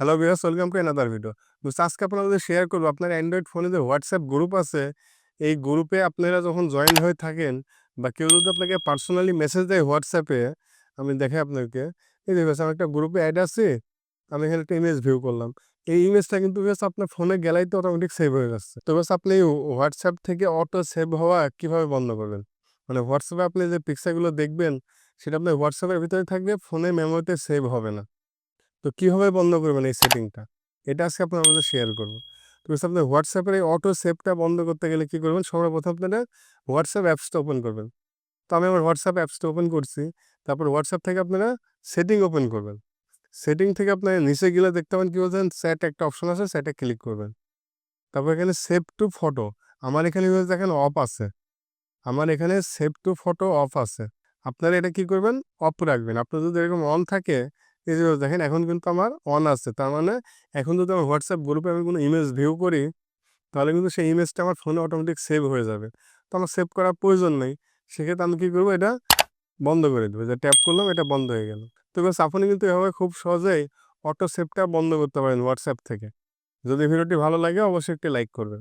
Hello viewers welcome to another video দোস্ত আজকে আপনাদের শেয়ার করব, আপনার অ্যান্ড্রয়েড ফোনে যে হোয়াটসঅ্যাপ গ্রুপ আছে, এই গ্রুপে আপনারা যখন জয়েন হয়ে থাকেন বা কেউ যদি আপনাকে পার্সোনালি মেসেজ দেয় হোয়াটসঅ্যাপে আমি দেখাই আপনাকে। এই দেখবেন আমি একটা গ্রুপে অ্যাড আছি, আমি এখানে একটা ইমেজ ভিউ করলাম। এই ইমেজটা কিন্তু বেশ আপনার ফোনে গ্যালারিতে অটোমেটিক সেভ হয়ে যাচ্ছে। তো বেশ আপনি হোয়াটসঅ্যাপ থেকে অটো সেভ হওয়া কীভাবে বন্ধ করবেন? মানে হোয়াটসঅ্যাপে আপনি যে পিকচারগুলো দেখবেন, সেটা আপনার হোয়াটসঅ্যাপের ভিতরে থাকবে ফোনে মেমোরিতে সেভ হবে না। তো কীভাবে বন্ধ করবেন এই সেটিংটা? এটা আজকে আপনার আমাদের শেয়ার করব। তো আপনার হোয়াটসঅ্যাপের এই অটো সেভটা বন্ধ করতে গেলে কী করবেন? সর্বপ্রথম আপনারা হোয়াটসঅ্যাপ অ্যাপসটা ওপেন করবেন। তো আমি আমার হোয়াটসঅ্যাপ অ্যাপসটা ওপেন করছি। তারপর হোয়াটসঅ্যাপ থেকে আপনারা সেটিং ওপেন করবেন। সেটিং থেকে আপনারা নিচে গেলে দেখতে পাবেন কী বলছেন? সেট একটা অপশন আছে সেটা ক্লিক করবেন। তারপর এখানে সেভ টু ফটো আমার এখানে দেখেন অফ আছে। আমার এখানে সেভ টু ফটো অফ আছে। আপনারা এটা কি করবেন? অফ রাখবেন। আপনার যদি এরকম অন থাকে এই দেখেন, এখন কিন্তু আমার অন আছে। তার মানে এখন যদি আমার হোয়াটসঅ্যাপ গ্রুপে আমি কোনো ইমেজ ভিউ করি, তাহলে কিন্তু সেই ইমেজটা আমার ফোনে অটোমেটিক সেভ হয়ে যাবে। তো আমার সেভ করার প্রয়োজন নেই। সেক্ষেত্রে আমি কী করব? এটা বন্ধ করে দেবো। যে ট্যাপ করলাম, এটা বন্ধ হয়ে গেল। তো বাস আপনি কিন্তু এভাবে খুব সহজেই অটো সেভটা বন্ধ করতে পারেন হোয়াটসঅ্যাপ থেকে। যদি ভিডিওটি ভালো লাগে, অবশ্যই একটি লাইক করবেন।